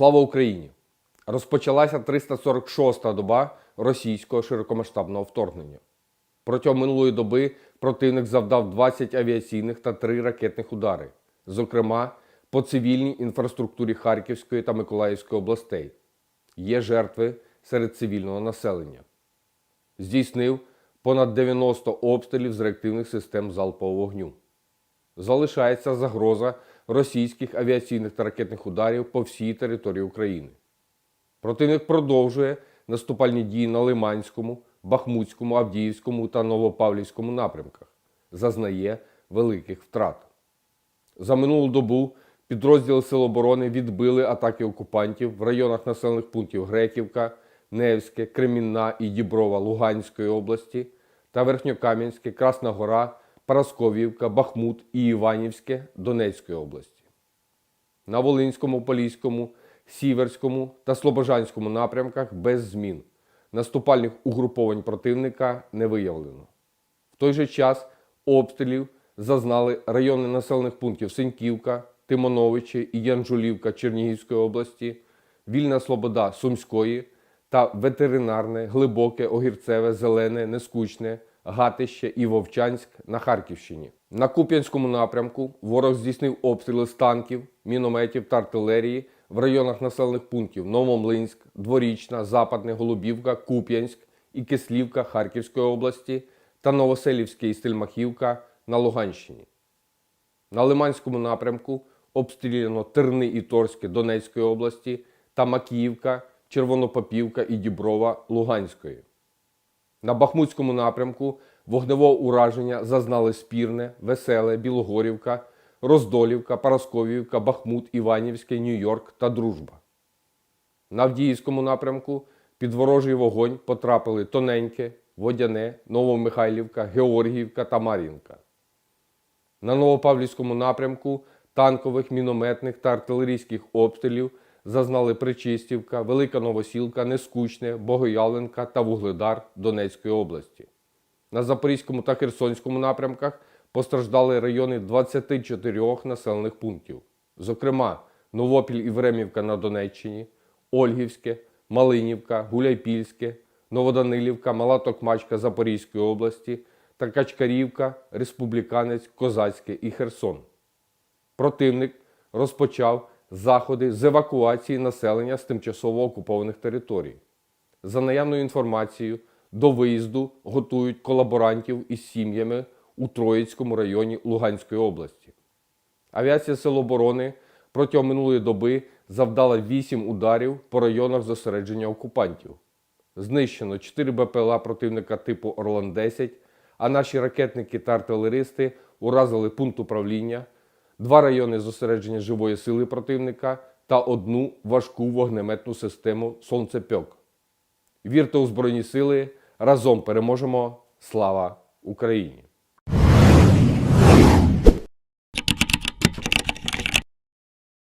Слава Україні! Розпочалася 346-та доба російського широкомасштабного вторгнення. Протягом минулої доби противник завдав 20 авіаційних та 3 ракетних удари, зокрема по цивільній інфраструктурі Харківської та Миколаївської областей. Є жертви серед цивільного населення. Здійснив понад 90 обстрілів з реактивних систем залпового вогню залишається загроза російських авіаційних та ракетних ударів по всій території України. Противник продовжує наступальні дії на Лиманському, Бахмутському, Авдіївському та Новопавлівському напрямках, зазнає великих втрат. За минулу добу підрозділи Сил оборони відбили атаки окупантів в районах населених пунктів Греківка, Невське, Кремінна і Діброва Луганської області та Верхньокам'янське, Красна Гора, Парасковівка, Бахмут і Іванівське Донецької області. На Волинському, Поліському, Сіверському та Слобожанському напрямках без змін. Наступальних угруповань противника не виявлено. В той же час обстрілів зазнали райони населених пунктів Синьківка, Тимоновичі і Янжулівка Чернігівської області, Вільна Слобода Сумської та ветеринарне, глибоке, огірцеве, зелене, нескучне, Гатище і Вовчанськ на Харківщині. На Куп'янському напрямку ворог здійснив обстріли з танків, мінометів та артилерії в районах населених пунктів Новомлинськ, Дворічна, Западне, Голубівка, Куп'янськ і Кислівка Харківської області та Новоселівське і Стельмахівка на Луганщині. На Лиманському напрямку обстріляно Терни і Торське Донецької області та Макіївка, Червонопопівка і Діброва Луганської. На Бахмутському напрямку вогневого ураження зазнали Спірне, Веселе, Білогорівка, Роздолівка, Парасковівка, Бахмут, Іванівське, Нью-Йорк та Дружба. На Авдіївському напрямку під ворожий вогонь потрапили Тоненьке, Водяне, Новомихайлівка, Георгіївка та Мар'їнка. На Новопавлівському напрямку танкових, мінометних та артилерійських обстрілів зазнали Причистівка, Велика Новосілка, Нескучне, Богоявленка та Вугледар Донецької області. На Запорізькому та Херсонському напрямках постраждали райони 24 населених пунктів, зокрема Новопіль і Времівка на Донеччині, Ольгівське, Малинівка, Гуляйпільське, Новоданилівка, Мала Токмачка Запорізької області та Качкарівка, Республіканець, Козацьке і Херсон. Противник розпочав заходи з евакуації населення з тимчасово окупованих територій. За наявною інформацією, до виїзду готують колаборантів із сім'ями у Троїцькому районі Луганської області. Авіація Сил оборони протягом минулої доби завдала 8 ударів по районах зосередження окупантів. Знищено 4 БПЛА противника типу Орлан-10, а наші ракетники та артилеристи уразили пункт управління, два райони зосередження живої сили противника та одну важку вогнеметну систему Сонцепьок. Вірте у Збройні Сили! Разом переможемо! Слава Україні!